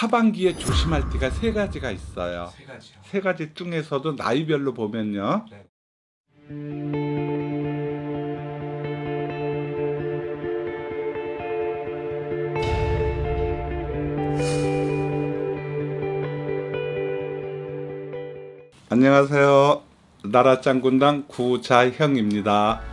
하반기에 조심할 때가 세 가지가 있어요. 세 가지요. 세 가지 중에서도 나이별로 보면요. 네. 안녕하세요. 나라짱 군당 구자형입니다.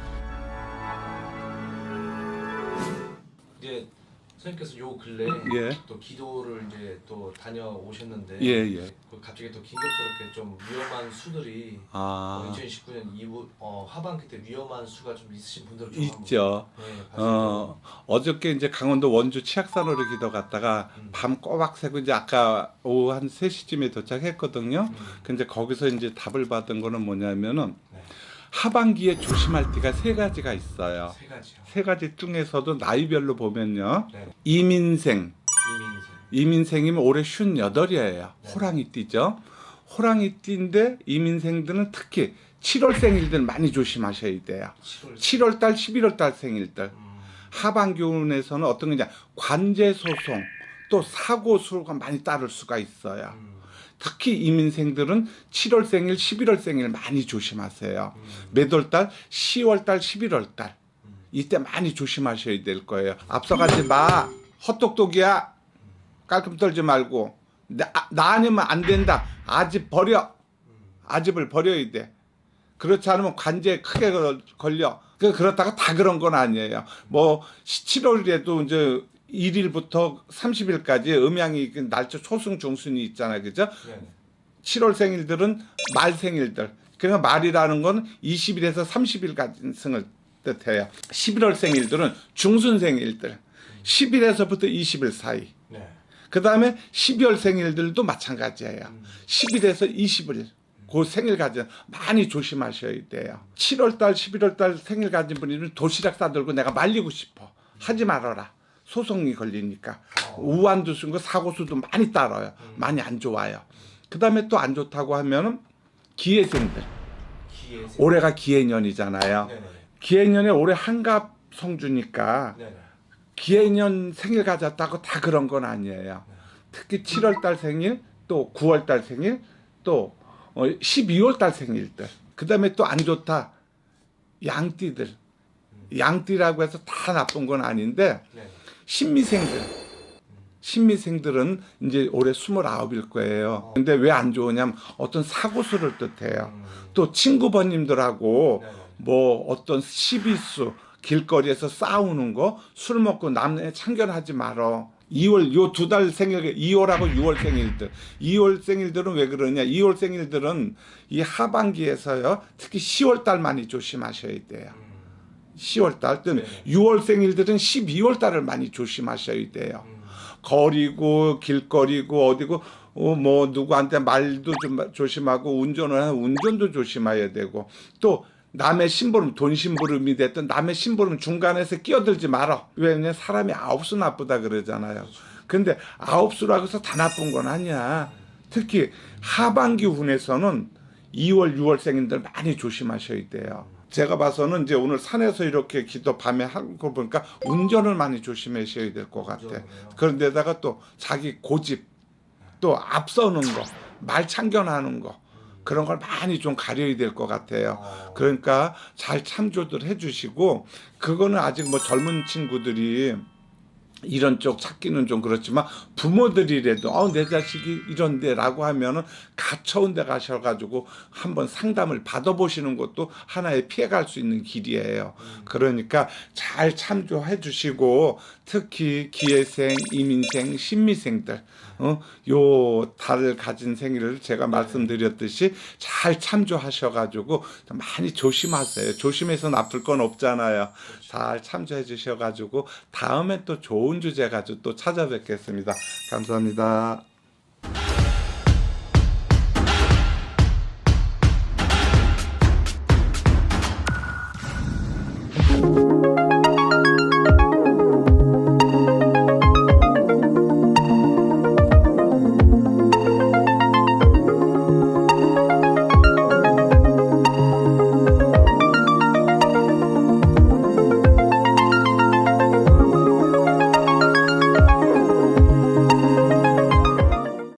근래 예. 또 기도를 이제 또 다녀오셨는데 예, 예. 그 갑자기 또 긴급스럽게 좀 위험한 수들이 아, 2019년 이후 어, 하반기 때 위험한 수가 좀 있으신 분들 좀 있죠. 한번, 네, 어, 어저께 이제 강원도 원주 치악산으로 기도 갔다가 음. 밤 꼬박 새고 이제 아까 오후 한 3시쯤에 도착했거든요. 음, 근데 거기서 이제 답을 받은 거는 뭐냐면은 네. 하반기에 조심할 때가 세 가지가 있어요. 세 가지요. 세 가지 중에서도 나이별로 보면요. 네. 이민생. 이민생. 이민생이면 올해 58이에요. 네. 호랑이 띠죠. 호랑이 띠인데 이민생들은 특히 7월 생일들 많이 조심하셔야 돼요. 7월. 7월 달, 11월 달 생일들. 음, 하반기 운에서는 어떤 거냐 관제 소송 또 사고 수가 많이 따를 수가 있어요. 음, 특히 이민생들은 7월 생일, 11월 생일 많이 조심하세요. 음, 매월 달, 10월 달, 11월 달 음. 이때 많이 조심하셔야 될 거예요. 앞서가지 마. 헛똑똑이야. 깔끔 떨지 말고 나, 나 아니면 안 된다. 아집 버려. 아집을 버려야 돼. 그렇지 않으면 관제에 크게 걸- 걸려. 그 그렇다가 다 그런 건 아니에요. 뭐 7월에도 이제 1일부터 30일까지 음양이 그 날짜 초승 중순이 있잖아요. 그죠? 네. 7월 생일들은 말 생일들. 그러니까 말이라는 건 20일에서 30일까지 승을 뜻해요. 11월 생일들은 중순 생일들. 10일에서부터 20일 사이. 네. 그 다음에 12월 생일들도 마찬가지예요. 음. 10일에서 20일. 그 생일 가진 많이 조심하셔야 돼요. 7월 달, 11월 달 생일 가진 분이면 도시락 싸들고 내가 말리고 싶어. 하지 말아라. 소송이 걸리니까. 어. 우환도 쓴거 사고 수도 많이 따라요. 많이 안 좋아요. 그 다음에 또 안 좋다고 하면은 기회생들. 기회생. 올해가 기해년이잖아요. 네네. 기해년에 올해 한갑 성주니까 네네. 기해년 생일 가졌다고 다 그런 건 아니에요. 특히 7월 달 생일, 또 9월 달 생일, 또 12월 달 생일들. 그 다음에 또 안 좋다. 양띠들. 양띠라고 해서 다 나쁜 건 아닌데, 네. 신미생들. 신미생들은 이제 올해 29일 거예요. 근데 왜 안 좋으냐면 어떤 사고수를 뜻해요. 음, 또 친구번님들하고 네네. 뭐 어떤 시비수 길거리에서 싸우는 거 술 먹고 남의 참견하지 말어. 2월 요 두 달 생일 2월하고 6월 생일들 2월 생일들은 왜 그러냐 2월 생일들은 이 하반기에서요 특히 10월 달 많이 조심하셔야 돼요 음, 10월 달 또는 네. 6월 생일들은 12월 달을 많이 조심하셔야 돼요. 음, 거리고 길거리고 어디고 어, 뭐 누구한테 말도 좀 조심하고 운전을 하면 운전도 조심해야 되고 또 남의 심부름 돈 심부름이 됐든 남의 심부름 중간에서 끼어들지 말아. 왜냐면 사람이 아홉 수 나쁘다 그러잖아요. 근데 아홉 수라고 해서 다 나쁜 건 아니야. 특히 하반기 운에서는 2월 6월 생인들 많이 조심하셔야 돼요 제가 봐서는 이제 오늘 산에서 이렇게 기도 밤에 한거 보니까 운전을 많이 조심하셔야 될 것 같아? 그런데다가 또 자기 고집 또 앞서는 거 말 참견하는 거 그런 걸 많이 좀 가려야 될 것 같아요. 어, 그러니까 잘 참조들 해주시고 그거는 아직 뭐 젊은 친구들이 이런 쪽 찾기는 좀 그렇지만 부모들이라도 어, 내 자식이 이런데 라고 하면은 갇혀온 데 가셔가지고 한번 상담을 받아보시는 것도 하나의 피해갈 수 있는 길이에요. 그러니까 잘 참조해 주시고 특히 기회생, 이민생, 신미생들 어, 요 달을 가진 생일을 제가 말씀드렸듯이 잘 참조하셔가지고 많이 조심하세요. 조심해서 나쁠 건 없잖아요. 잘 참조해 주셔가지고 다음에 또 좋은 주제 가지고 또 찾아뵙겠습니다. 감사합니다.